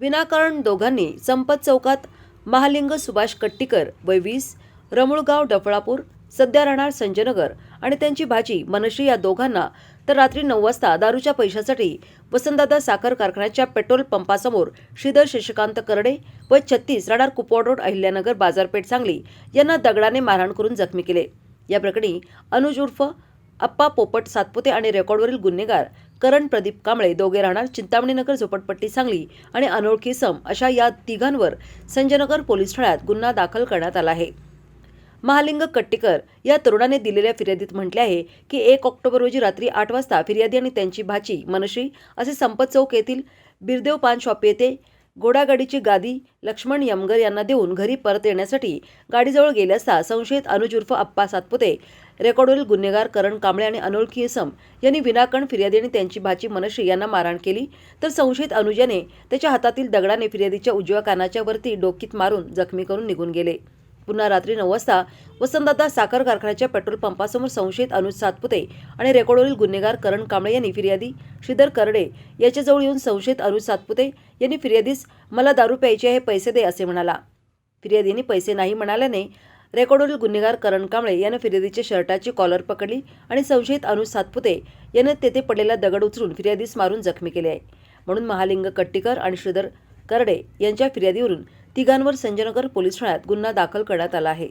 विनाकारण दोघांनी संपत चौकात महालिंग सुभाष कट्टीकर वय वीस रमुळगाव डफळापूर सध्या राहणार संजयनगर आणि त्यांची भाजी मनश्री या दोघांना तर रात्री नऊ वाजता दारूच्या पैशासाठी वसंतदादा साखर कारखान्याच्या पेट्रोल पंपासमोर श्रीधर शशिकांत करडे व छत्तीस राडार कुपवाड रोड अहिल्यानगर बाजारपेठ सांगली यांना दगडाने मारहाण करून जखमी केले. या प्रकरणी अनुज उर्फ अप्पा पोपट सातपुते आणि रेकॉर्डवरील गुन्हेगार करण प्रदीप कांबळे दोघे राहणार चिंतामणीनगर झोपडपट्टी सांगली आणि अनोळखी सम अशा या तिघांवर संजयनगर पोलीस ठाण्यात गुन्हा दाखल करण्यात आला आहे. महालिंग कट्टीकर या तरुणाने दिलेल्या फिर्यादीत म्हटले आहे की एक ऑक्टोबर रोजी रात्री आठ वाजता फिर्यादी आणि त्यांची भाची मनश्री असे संपत चौक येथील बिरदेव पान शॉप येथे घोडागाडीची गादी लक्ष्मण यमगर यांना देऊन घरी परत येण्यासाठी गाडीजवळ गेले असता संशयित अनुज उर्फ अप्पा सातपुते रेकॉर्डवरील गुन्हेगार करण कांबळे आणि अनोळखी इसम यांनी विनाकारण फिर्यादी आणि त्यांची भाची मनश्री यांना मारहाण केली. तर संशयित अनुजाने त्याच्या हातातील दगडाने फिर्यादीच्या उजव्या कानाच्या वरती डोकीत मारून जखमी करून निघून गेले. पुन्हा रात्री नऊ वाजता वसंतदादा साखर कारखान्याच्या पेट्रोल पंपासमोर संशयित अनुज सातपुते आणि रेकॉर्डवरील गुन्हेगार करण कांबळे यांनी फिर्यादी श्रीधर करडे याच्याजवळ येऊन संशयित अनुज सातपुते यांनी फिर्यादीस मला दारू प्यायचे आहे पैसे दे असे म्हणाला. फिर्यादीने पैसे नाही म्हणाल्याने रेकॉर्डवरील गुन्हेगार करण कांबळे यानं फिर्यादीच्या शर्टाची कॉलर पकडली आणि संशयित अनुज सातपुते यानं तेथे पडलेला दगड उचलून फिर्यादीस मारून जखमी केले आहे. म्हणून महालिंग कट्टीकर आणि श्रीधर करडे यांच्या फिर्यादीवरून तिघांवर संजयनगर पोलीस ठाण्यात गुन्हा दाखल करण्यात आला आहे.